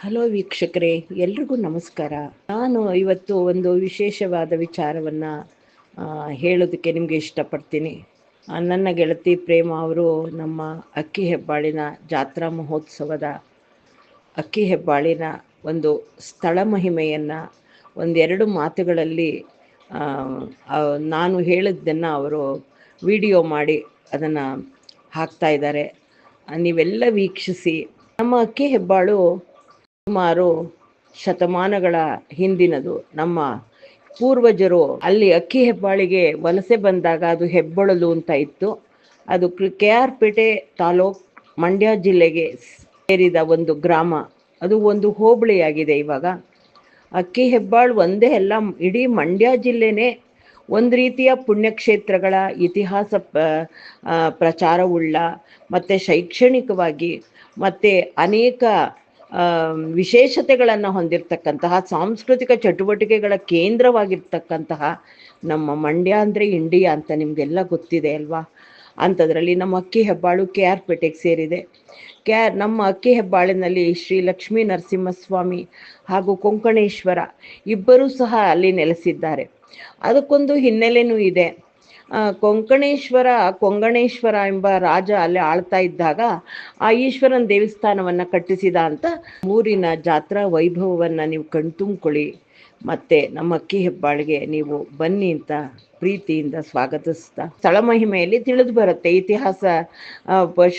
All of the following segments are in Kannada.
ಹಲೋ ವೀಕ್ಷಕರೇ, ಎಲ್ರಿಗೂ ನಮಸ್ಕಾರ. ನಾನು ಇವತ್ತು ಒಂದು ವಿಶೇಷವಾದ ವಿಚಾರವನ್ನ ಹೇಳೋದಕ್ಕೆ ನಿಮಗೆ ಇಷ್ಟಪಡ್ತೀನಿ. ನನ್ನ ಗೆಳತಿ ಪ್ರೇಮ ಅವರು ನಮ್ಮ ಅಕ್ಕಿ ಹೆಬ್ಬಾಳಿನ ಜಾತ್ರಾ ಮಹೋತ್ಸವದ ಅಕ್ಕಿ ಹೆಬ್ಬಾಳಿನ ಒಂದು ಸ್ಥಳ ಮಹಿಮೆಯನ್ನು ಒಂದೆರಡು ಮಾತುಗಳಲ್ಲಿ ನಾನು ಹೇಳಿದ್ದನ್ನು ಅವರು ವಿಡಿಯೋ ಮಾಡಿ ಅದನ್ನು ಹಾಕ್ತಾ ಇದ್ದಾರೆ. ನೀವೆಲ್ಲ ವೀಕ್ಷಿಸಿ. ನಮ್ಮ ಅಕ್ಕಿ ಹೆಬ್ಬಾಳು ಸುಮಾರು ಶತಮಾನಗಳ ಹಿಂದಿನದು. ನಮ್ಮ ಪೂರ್ವಜರು ಅಲ್ಲಿ ಅಕ್ಕಿ ಹೆಬ್ಬಾಳಿಗೆ ವಲಸೆ ಬಂದಾಗ ಅದು ಹೆಬ್ಬಳಲು ಅಂತ ಇತ್ತು. ಅದು ಕೆ ಆರ್ ಪೇಟೆ ತಾಲೂಕ್ ಮಂಡ್ಯ ಜಿಲ್ಲೆಗೆ ಸೇರಿದ ಒಂದು ಗ್ರಾಮ. ಅದು ಒಂದು ಹೋಬಳಿಯಾಗಿದೆ ಇವಾಗ. ಅಕ್ಕಿ ಹೆಬ್ಬಾಳು ಒಂದೇ ಅಲ್ಲ, ಇಡೀ ಮಂಡ್ಯ ಜಿಲ್ಲೆನೇ ಒಂದು ರೀತಿಯ ಪುಣ್ಯಕ್ಷೇತ್ರಗಳ ಇತಿಹಾಸ ಪ್ರಚಾರವುಳ್ಳ, ಮತ್ತು ಶೈಕ್ಷಣಿಕವಾಗಿ ಮತ್ತು ಅನೇಕ ವಿಶೇಷತೆಗಳನ್ನು ಹೊಂದಿರತಕ್ಕಂತಹ ಸಾಂಸ್ಕೃತಿಕ ಚಟುವಟಿಕೆಗಳ ಕೇಂದ್ರವಾಗಿರ್ತಕ್ಕಂತಹ ನಮ್ಮ ಮಂಡ್ಯ ಅಂದರೆ ಇಂಡಿಯಾ ಅಂತ ನಿಮಗೆಲ್ಲ ಗೊತ್ತಿದೆ ಅಲ್ವಾ? ಅಂಥದ್ರಲ್ಲಿ ನಮ್ಮ ಅಕ್ಕಿ ಹೆಬ್ಬಾಳು ಕೆ ಆರ್ ಪೇಟೆಗೆ ಸೇರಿದೆ. ಕೆ ಆರ್ ನಮ್ಮ ಅಕ್ಕಿ ಹೆಬ್ಬಾಳಿನಲ್ಲಿ ಶ್ರೀ ಲಕ್ಷ್ಮೀ ನರಸಿಂಹಸ್ವಾಮಿ ಹಾಗೂ ಕೊಂಕಣೇಶ್ವರ ಇಬ್ಬರೂ ಸಹ ಅಲ್ಲಿ ನೆಲೆಸಿದ್ದಾರೆ. ಅದಕ್ಕೊಂದು ಹಿನ್ನೆಲೆನೂ ಇದೆ. ಕೊಂಕಣೇಶ್ವರ ಕೊಂಗಣೇಶ್ವರ ಎಂಬ ರಾಜ ಅಲ್ಲಿ ಆಳ್ತಾ ಇದ್ದಾಗ ಆ ಈಶ್ವರನ ದೇವಸ್ಥಾನವನ್ನು ಕಟ್ಟಿಸಿದ ಅಂತ ಊರಿನ ಜಾತ್ರಾ ವೈಭವವನ್ನು ನೀವು ಕಣ್ತುಂಬ್ಕೊಳ್ಳಿ. ಮತ್ತೆ ನಮ್ಮ ಅಕ್ಕಿ ಹೆಬ್ಬಾಳಿಗೆ ನೀವು ಬನ್ನಿ ಅಂತ ಪ್ರೀತಿಯಿಂದ ಸ್ವಾಗತಿಸ್ತಾ. ಸ್ಥಳ ಮಹಿಮೆಯಲ್ಲಿ ತಿಳಿದು ಬರುತ್ತೆ. ಇತಿಹಾಸ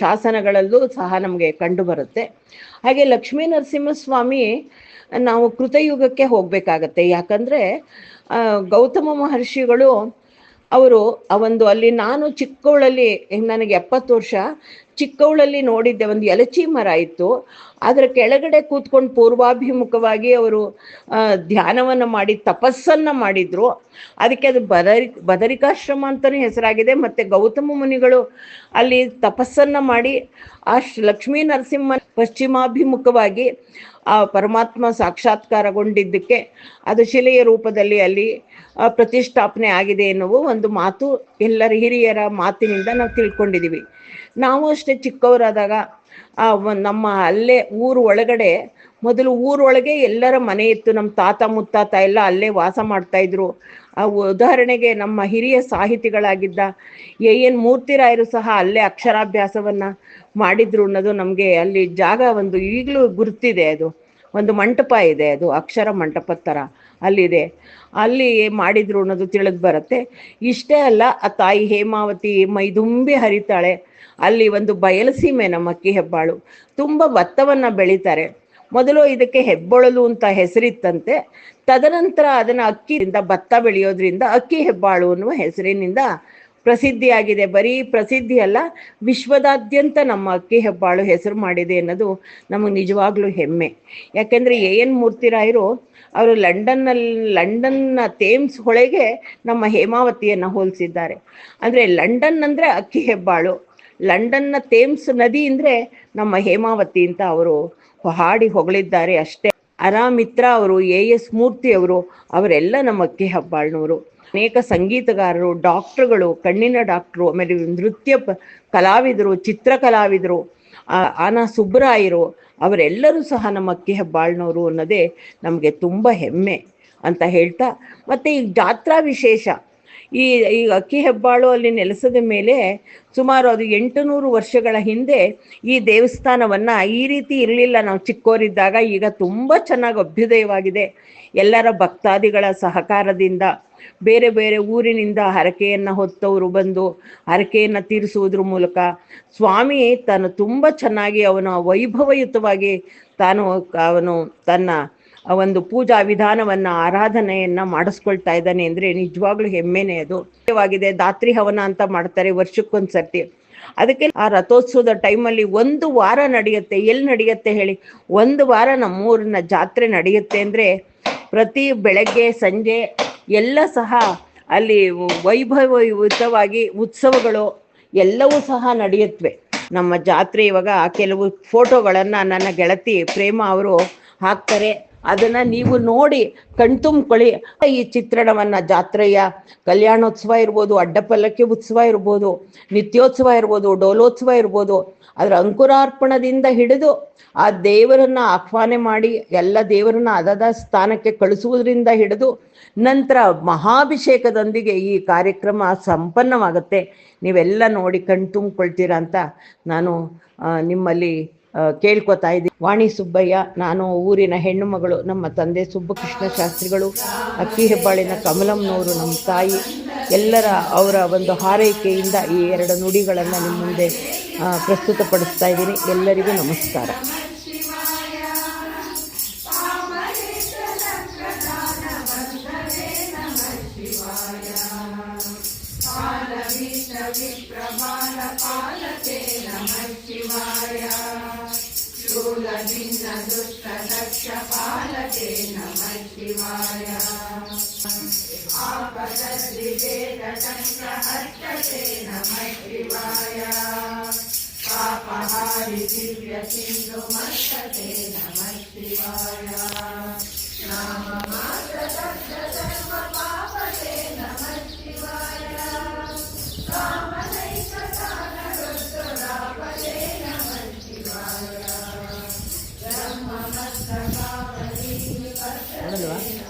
ಶಾಸನಗಳಲ್ಲೂ ಸಹ ನಮಗೆ ಕಂಡು ಬರುತ್ತೆ. ಹಾಗೆ ಲಕ್ಷ್ಮೀ ನರಸಿಂಹಸ್ವಾಮಿ ನಾವು ಕೃತಯುಗಕ್ಕೆ ಹೋಗಬೇಕಾಗತ್ತೆ. ಯಾಕಂದರೆ ಗೌತಮ ಮಹರ್ಷಿಗಳು ಅವರು, ಆ ಒಂದು ಅಲ್ಲಿ ನಾನು ಚಿಕ್ಕವಳಲ್ಲಿ, ನನಗೆ ಎಪ್ಪತ್ತು ವರ್ಷ, ಚಿಕ್ಕವಳಲ್ಲಿ ನೋಡಿದ್ದೆ, ಒಂದು ಎಲಚಿ ಮರ ಇತ್ತು. ಅದರ ಕೆಳಗಡೆ ಕೂತ್ಕೊಂಡು ಪೂರ್ವಾಭಿಮುಖವಾಗಿ ಅವರು ಧ್ಯಾನವನ್ನು ಮಾಡಿ, ತಪಸ್ಸನ್ನು ಮಾಡಿದ್ರು. ಅದಕ್ಕೆ ಅದು ಬದರಿ, ಬದರಿಕಾಶ್ರಮ ಅಂತಲೂ ಹೆಸರಾಗಿದೆ. ಮತ್ತು ಗೌತಮ ಮುನಿಗಳು ಅಲ್ಲಿ ತಪಸ್ಸನ್ನು ಮಾಡಿ, ಆ ಲಕ್ಷ್ಮೀ ನರಸಿಂಹ ಪಶ್ಚಿಮಾಭಿಮುಖವಾಗಿ ಆ ಪರಮಾತ್ಮ ಸಾಕ್ಷಾತ್ಕಾರಗೊಂಡಿದ್ದಕ್ಕೆ ಅದು ಶಿಲೆಯ ರೂಪದಲ್ಲಿ ಅಲ್ಲಿ ಪ್ರತಿಷ್ಠಾಪನೆ ಆಗಿದೆ ಎನ್ನುವ ಒಂದು ಮಾತು ಎಲ್ಲರ ಹಿರಿಯರ ಮಾತಿನಿಂದ ನಾವು ತಿಳ್ಕೊಂಡಿದ್ದೀವಿ. ನಾವು ಅಷ್ಟೇ ಚಿಕ್ಕವರಾದಾಗ ಆ ನಮ್ಮ ಅಲ್ಲೇ ಊರು ಒಳಗಡೆ, ಮೊದಲು ಊರೊಳಗೆ ಎಲ್ಲರ ಮನೆ ಇತ್ತು. ನಮ್ಮ ತಾತ, ಮುತ್ತಾತ ಎಲ್ಲ ಅಲ್ಲೇ ವಾಸ ಮಾಡ್ತಾ ಇದ್ರು. ಆ, ಉದಾಹರಣೆಗೆ ನಮ್ಮ ಹಿರಿಯ ಸಾಹಿತಿಗಳಾಗಿದ್ದ ಎ. ಎನ್. ಮೂರ್ತಿರಾಯರು ಸಹ ಅಲ್ಲೇ ಅಕ್ಷರಾಭ್ಯಾಸವನ್ನ ಮಾಡಿದ್ರು ಅನ್ನೋದು ನಮಗೆ ಅಲ್ಲಿ ಜಾಗ ಒಂದು ಈಗಲೂ ಗುರುತಿದೆ ಅದು. ಒಂದು ಮಂಟಪ ಇದೆ ಅದು, ಅಕ್ಷರ ಮಂಟಪ ಥರ ಅಲ್ಲಿದೆ. ಅಲ್ಲಿ ಮಾಡಿದ್ರು ಅನ್ನೋದು ತಿಳಿದು ಬರುತ್ತೆ. ಇಷ್ಟೇ ಅಲ್ಲ, ಆ ತಾಯಿ ಹೇಮಾವತಿ ಮೈದುಂಬಿ ಹರಿತಾಳೆ. ಅಲ್ಲಿ ಒಂದು ಬಯಲಸೀಮೆ ನಮ್ಮ ಅಕ್ಕಿ ಹೆಬ್ಬಾಳು ತುಂಬ ಭತ್ತವನ್ನ ಬೆಳೀತಾರೆ. ಮೊದಲು ಇದಕ್ಕೆ ಹೆಬ್ಬೊಳಲು ಅಂತ ಹೆಸರಿತ್ತಂತೆ. ತದನಂತರ ಅದನ್ನ ಅಕ್ಕಿಯಿಂದ ಭತ್ತ ಬೆಳೆಯೋದ್ರಿಂದ ಅಕ್ಕಿ ಹೆಬ್ಬಾಳು ಅನ್ನುವ ಹೆಸರಿನಿಂದ ಪ್ರಸಿದ್ಧಿಯಾಗಿದೆ. ಬರೀ ಪ್ರಸಿದ್ಧಿ ಅಲ್ಲ, ವಿಶ್ವದಾದ್ಯಂತ ನಮ್ಮ ಅಕ್ಕಿ ಹೆಬ್ಬಾಳು ಹೆಸರು ಮಾಡಿದೆ ಅನ್ನೋದು ನಮಗೆ ನಿಜವಾಗ್ಲೂ ಹೆಮ್ಮೆ. ಯಾಕೆಂದರೆ ಎ ಎನ್ ಮೂರ್ತಿರಾಯರು ಅವರು ಲಂಡನ್ನಲ್ಲಿ, ಲಂಡನ್ನ ಥೇಮ್ಸ್ ಹೊಳೆಗೆ ನಮ್ಮ ಹೇಮಾವತಿಯನ್ನು ಹೋಲಿಸಿದ್ದಾರೆ. ಅಂದರೆ ಲಂಡನ್ ಅಂದರೆ ಅಕ್ಕಿ ಹೆಬ್ಬಾಳು ಲಂಡನ್ನ ಥೇಮ್ಸ್ ನದಿ ಅಂದರೆ ನಮ್ಮ ಹೇಮಾವತಿ ಅಂತ ಅವರು ಹಾಡಿ ಹೊಗಳಿದ್ದಾರೆ ಅಷ್ಟೇ. ಅರಾಮಿತ್ರ ಅವರು, ಎ ಎಸ್ ಮೂರ್ತಿ ಅವರು, ಅವರೆಲ್ಲ ನಮ್ಮ ಅಕ್ಕಿ ಹಬ್ಬಾಳ್ನವರು. ಅನೇಕ ಸಂಗೀತಗಾರರು, ಡಾಕ್ಟ್ರುಗಳು, ಕಣ್ಣಿನ ಡಾಕ್ಟ್ರು, ಆಮೇಲೆ ನೃತ್ಯ ಕಲಾವಿದರು ಚಿತ್ರ ಕಲಾವಿದರು ಆನಾ ಸುಬ್ಬರಾಯರು, ಅವರೆಲ್ಲರೂ ಸಹ ನಮ್ಮ ಅಕ್ಕಿ ಹೆಬ್ಬಾಳ್ನವರು ಅನ್ನೋದೇ ನಮಗೆ ತುಂಬ ಹೆಮ್ಮೆ ಅಂತ ಹೇಳ್ತಾ, ಮತ್ತು ಈ ಜಾತ್ರಾ ವಿಶೇಷ. ಈ ಈ ಅಕ್ಕಿ ಹೆಬ್ಬಾಳು ಅಲ್ಲಿ ನೆಲೆಸದ ಮೇಲೆ ಸುಮಾರು ಅದು ಎಂಟು ನೂರು ವರ್ಷಗಳ ಹಿಂದೆ ಈ ದೇವಸ್ಥಾನವನ್ನು ಈ ರೀತಿ ಇರಲಿಲ್ಲ. ನಾವು ಚಿಕ್ಕೋರಿದ್ದಾಗ ಈಗ ತುಂಬ ಚೆನ್ನಾಗಿ ಅಭ್ಯುದಯವಾಗಿದೆ. ಎಲ್ಲರ ಭಕ್ತಾದಿಗಳ ಸಹಕಾರದಿಂದ ಬೇರೆ ಬೇರೆ ಊರಿನಿಂದ ಹರಕೆಯನ್ನು ಹೊತ್ತವರು ಬಂದು ಹರಕೆಯನ್ನು ತೀರಿಸುವುದ್ರ ಮೂಲಕ ಸ್ವಾಮಿ ತಾನು ತುಂಬ ಚೆನ್ನಾಗಿ ಅವನು ವೈಭವಯುತವಾಗಿ ತಾನು ಅವನು ತನ್ನ ಆ ಒಂದು ಪೂಜಾ ವಿಧಾನವನ್ನ, ಆರಾಧನೆಯನ್ನ ಮಾಡಿಸ್ಕೊಳ್ತಾ ಇದ್ದಾನೆ ಅಂದ್ರೆ ನಿಜವಾಗ್ಲೂ ಹೆಮ್ಮೆನೆ ಅದು. ಮುಖ್ಯವಾಗಿದೆ ದಾತ್ರಿ ಹವನ ಅಂತ ಮಾಡ್ತಾರೆ ವರ್ಷಕ್ಕೊಂದ್ಸರ್ತಿ. ಅದಕ್ಕೆ ಆ ರಥೋತ್ಸವದ ಟೈಮಲ್ಲಿ ಒಂದು ವಾರ ನಡೆಯುತ್ತೆ. ಎಲ್ಲಿ ನಡೆಯುತ್ತೆ ಹೇಳಿ? ಒಂದು ವಾರ ನಮ್ಮೂರಿನ ಜಾತ್ರೆ ನಡೆಯುತ್ತೆ ಅಂದ್ರೆ ಪ್ರತಿ ಬೆಳಗ್ಗೆ, ಸಂಜೆ ಎಲ್ಲ ಸಹ ಅಲ್ಲಿ ವೈಭವಯುತವಾಗಿ ಉತ್ಸವಗಳು ಎಲ್ಲವೂ ಸಹ ನಡೆಯುತ್ತವೆ ನಮ್ಮ ಜಾತ್ರೆ ಇವಾಗ ಕೆಲವು ಫೋಟೋಗಳನ್ನು ನನ್ನ ಗೆಳತಿ ಪ್ರೇಮ ಅವರು ಹಾಕ್ತಾರೆ. ಅದನ್ನ ನೀವು ನೋಡಿ ಕಣ್ತುಂಬ್ಕೊಳ್ಳಿ. ಈ ಚಿತ್ರಣವನ್ನ ಜಾತ್ರೆಯ ಕಲ್ಯಾಣೋತ್ಸವ ಇರ್ಬೋದು, ಅಡ್ಡಪಲ್ಲಕ್ಕಿ ಉತ್ಸವ ಇರ್ಬೋದು, ನಿತ್ಯೋತ್ಸವ ಇರ್ಬೋದು, ಡೋಲೋತ್ಸವ ಇರ್ಬೋದು, ಅದರ ಅಂಕುರಾರ್ಪಣದಿಂದ ಹಿಡಿದು ಆ ದೇವರನ್ನ ಆಹ್ವಾನ ಮಾಡಿ, ಎಲ್ಲ ದೇವರನ್ನ ಅದಾದ ಸ್ಥಾನಕ್ಕೆ ಕಳಿಸುವುದರಿಂದ ಹಿಡಿದು ನಂತರ ಮಹಾಭಿಷೇಕದೊಂದಿಗೆ ಈ ಕಾರ್ಯಕ್ರಮ ಸಂಪನ್ನವಾಗುತ್ತೆ. ನೀವೆಲ್ಲ ನೋಡಿ ಕಣ್ತುಂಬ್ಕೊಳ್ತೀರಾ ಅಂತ ನಾನು ನಿಮ್ಮಲ್ಲಿ ಕೇಳ್ಕೊತಾ ಇದ್ದೀನಿ. ವಾಣಿ ಸುಬ್ಬಯ್ಯ, ನಾನು ಊರಿನ ಹೆಣ್ಣು ಮಗಳು, ನಮ್ಮ ತಂದೆ ಸುಬ್ಬಕೃಷ್ಣ ಶಾಸ್ತ್ರಿಗಳು, ಅಕ್ಕಿ ಹೆಬ್ಬಾಳಿನ ಕಮಲಮ್ನವರು ನಮ್ಮ ತಾಯಿ, ಎಲ್ಲರ ಅವರ ಒಂದು ಹಾರೈಕೆಯಿಂದ ಈ ಎರಡು ನುಡಿಗಳನ್ನು ನಿಮ್ಮ ಮುಂದೆ ಪ್ರಸ್ತುತಪಡಿಸ್ತಾ ಇದ್ದೀನಿ. ಎಲ್ಲರಿಗೂ ನಮಸ್ಕಾರ. ते नमः शिवाय आपदश्रीवेदसङ्ग्रहस्ते नमः शिवाय पापहारि दिव्यसिन्धुमस्तते नमः शिवाय नाममात्रदग्धसर्वपापते नमः शिवाय va.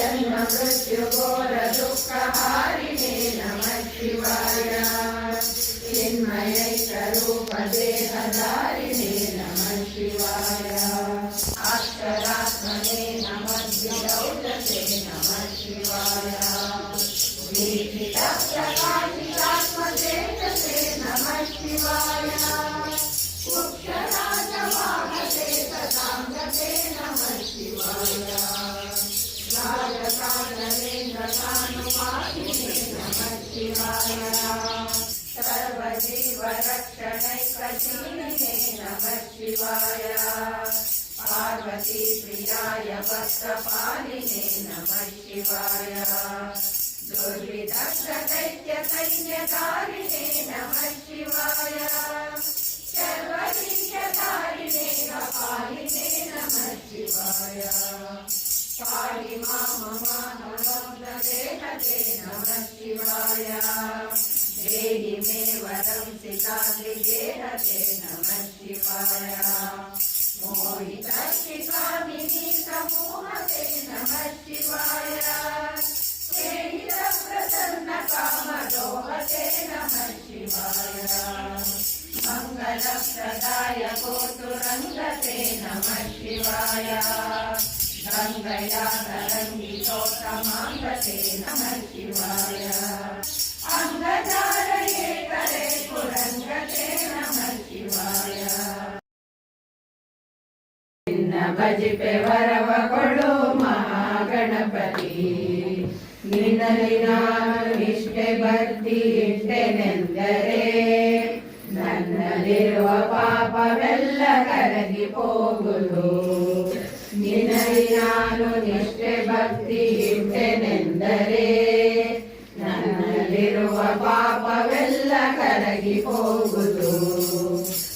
मृत्युघोरदुःखहारिणे नमः शिवाय चिन्मयैकरूपदेहधारिणे नमः शिवाय अष्टरात्मने नमः विलौलते नमः शिवाय दीपितप्रकाशितात्मचेतसे नमः शिवाय उक्षराजवाहते सदाङ्गते नमः शिवाय पार्वती प्रियाय वस्त्रपालिने नमः शिवाय दुर्विदक्षदैत्यसैन्यकारिणे नमः शिवाय सर्वदिव्यकारिणे कपालिने नमः शिवाय। पाहि नमः शिवाय देहि मे वरं सिताद्रिगेण ते नमः शिवाय मोहितश्चितामिनि समूहते नमः शिवाय प्रसन्नकामदोहते नमः शिवाय मङ्गलप्रदाय कोतुरङ्गते नमः शिवाय ನೋಡಲ್ವಾ ಭಜಿಪೆ ವರವ ಕೊಡು ಮಹಾಗಣಪತಿ ನಿನ್ನಲ್ಲಿ ನಾನು ನಿಷ್ಠೆ ಭಕ್ತಿ ನನ್ನಲ್ಲಿರುವ ಪಾಪವೆಲ್ಲ ಕರಗಿ ಹೋಗುವುದು ನಾನು ನಿಷ್ಠೆ ಭಕ್ತಿ ಇಟ್ಟೆನೆಂದರೆ ನನ್ನಲ್ಲಿರುವ ಪಾಪವೆಲ್ಲ ಕರಗಿ ಹೋಗುದು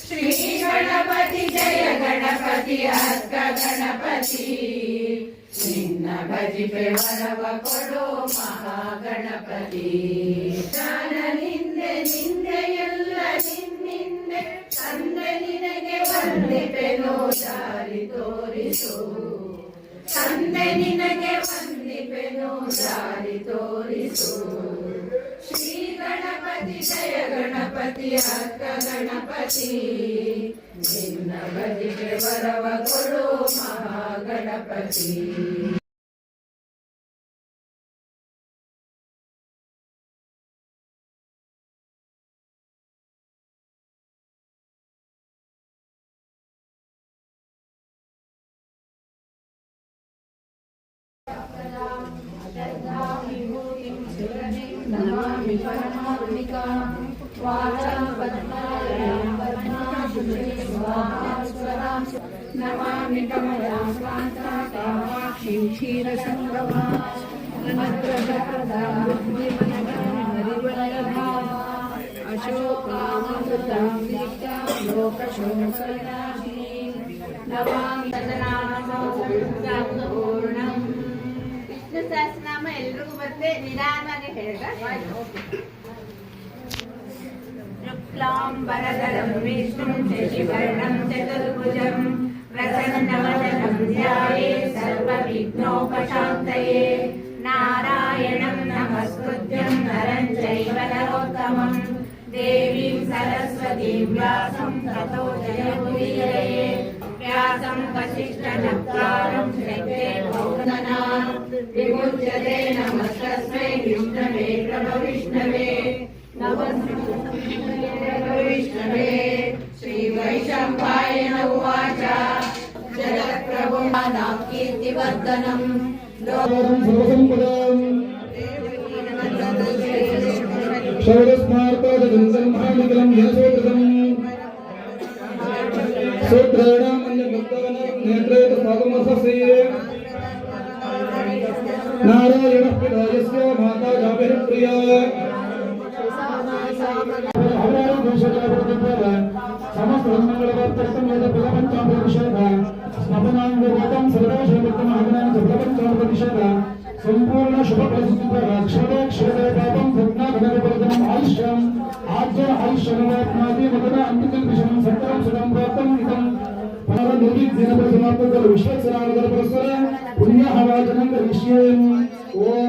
ಶ್ರೀ ಗಣಪತಿ ಜಯ ಗಣಪತಿ, ಅರ್ಕ ಗಣಪತಿ. ನಿನ್ನ ಭಜಿಪೆ ವರವ ಮಹಾ ಗಣಪತಿ ಜ್ಞಾನ ನಿಂದೆ ನಿಂದೆ ಎಲ್ಲ ನಿನ್ನಿಂದೆ ತಂದೆ ನಿನಗೆ ವಂದಿಪೆನು ದಾರಿ ತೋರಿಸು. ತಂದೆ ನಿನಗೆ ವಂದಿಪೆನು ದಾರಿ ತೋರಿಸು. ಶ್ರೀ ಗಣಪತಿ, ಜಯ ಗಣಪತಿ ಅಕ್ಕ ಗಣಪತಿ. ನಿನ್ನ ಬದಿಗೆ ವರವ ಕೊಡು ಮಹಾಗಣಪತಿ. ನಮಾಮಿ ವಾಚಾಂ ಪದ್ಮಾಲಯಾಂ ಪದ್ಮಾಶುಚಿ ಸ್ವಾಹಾಸ್ವರಾಂ ನಮಾಮಿ ಕಮಲಾಂ ಕಾಂತಾಂ ಕಾಮಾಕ್ಷಿಂ ಕ್ಷೀರಸಂಗಮಾಂ ಅನಂತಶಾರದಾಂ ಬುದ್ಧಿಮನಗಾಂ ಹರಿವಲ್ಲಭಾಂ ಅಶೋಕಾಮೃತಾಂ ದೀಪ್ತಾಂ ಲೋಕಶೋಕನಾಶಿನೀಂ ನಮಾಮಿ ಪೂರ್ಣಂ ವಿಷ್ಣು ಸಹಸ್ರನಾಮ ಎಲ್ರಿಗೂ ಮತ್ತೆ ನಿಧಾನವಾಗಿ ಹೇಳ್ದ शुक्लाम्बरधरं विष्णुं शशिवर्णं चतुर्भुजं प्रसन्नवदनं ध्याये सर्वविघ्नोपशान्तये नारायणं नमस्कृत्यं नरं चैव नरोत्तमं देवीं सरस्वतीं व्यासं ततो जयमुदीरये व्यासं वसिष्ठनप्तारं शक्ते पौर्णना विमुच्यते नमस्तस्मै विष्णवे प्रभविष्णवे विष्णवे कीर्तिवर्धनम् सर्वसम्पदाम् शौरस्मार्तादगन्धर्माणिकलं यशोधृतम् सूत्राणामन्यभक्तानां नेत्रे तस्माकमसस्य नारायणः पिता यस्य माता जाभिर्प्रिया समस्त मंगलवर्तकं यद प्रपञ्चामृतनिषेध स्मपनाङ्गोगतं संत महाराज संतपन चौक परिषदला संपूर्ण शुभ परिस्थितीचा क्षण क्षण पापम घटना घटने परिणाम आयुष्यम आज जर आयुष्यम माझे ओम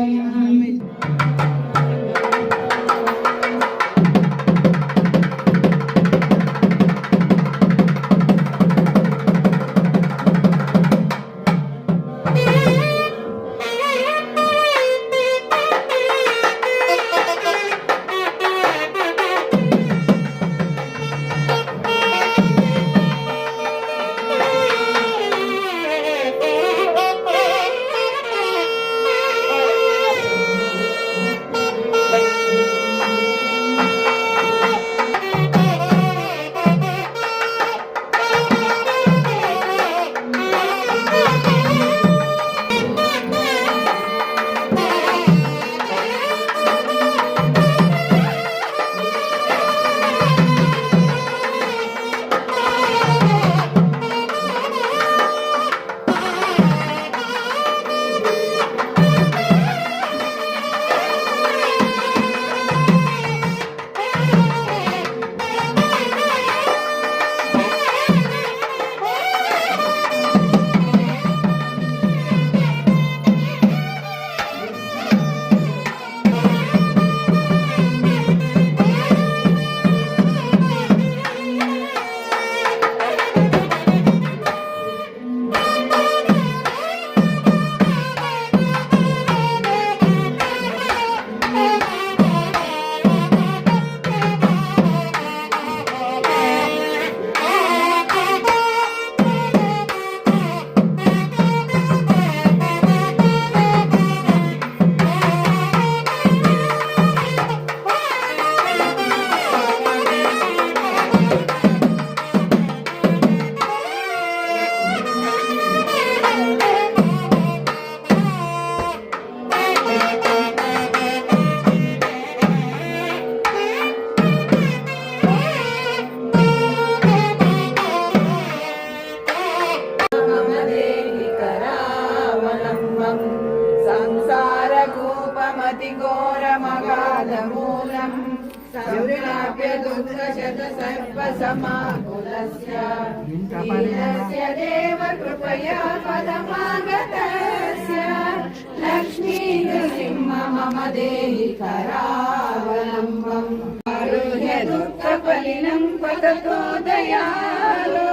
తతో దయాలో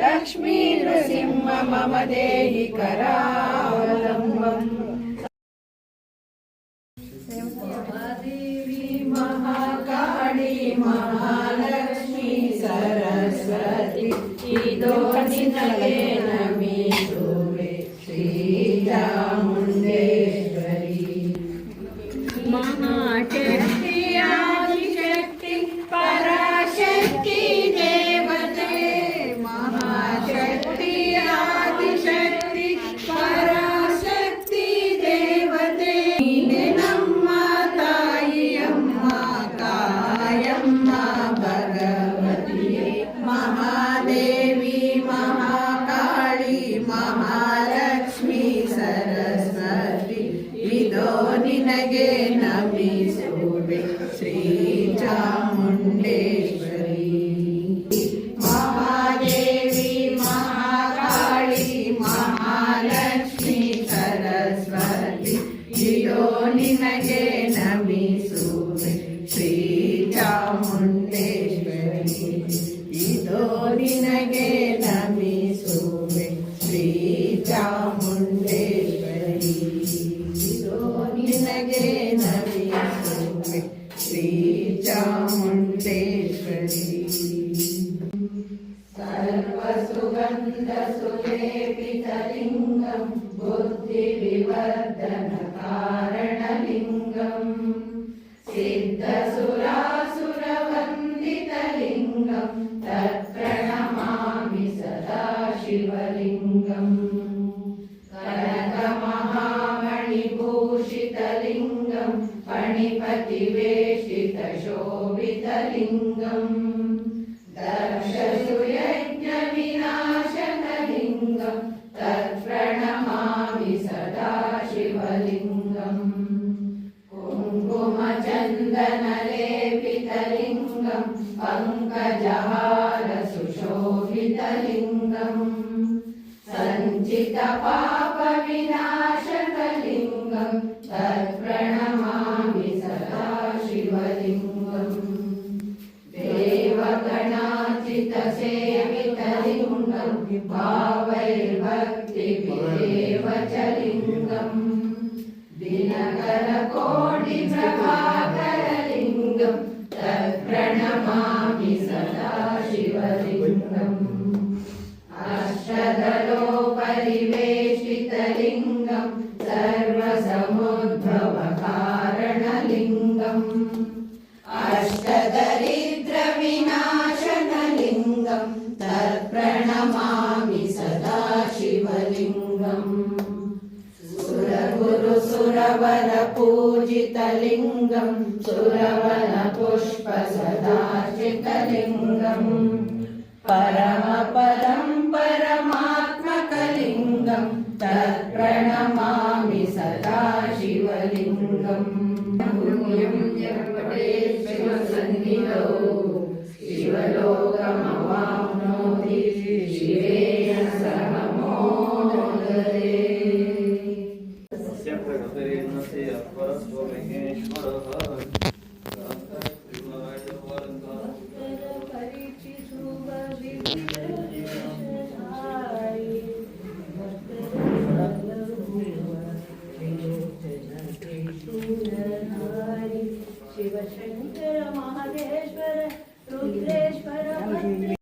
లక్ష్మీ నృసింహ మమ దేహి కరావలంబం. గజహార సుశోభితలింగం సంచిత పాప వినాశ Amen.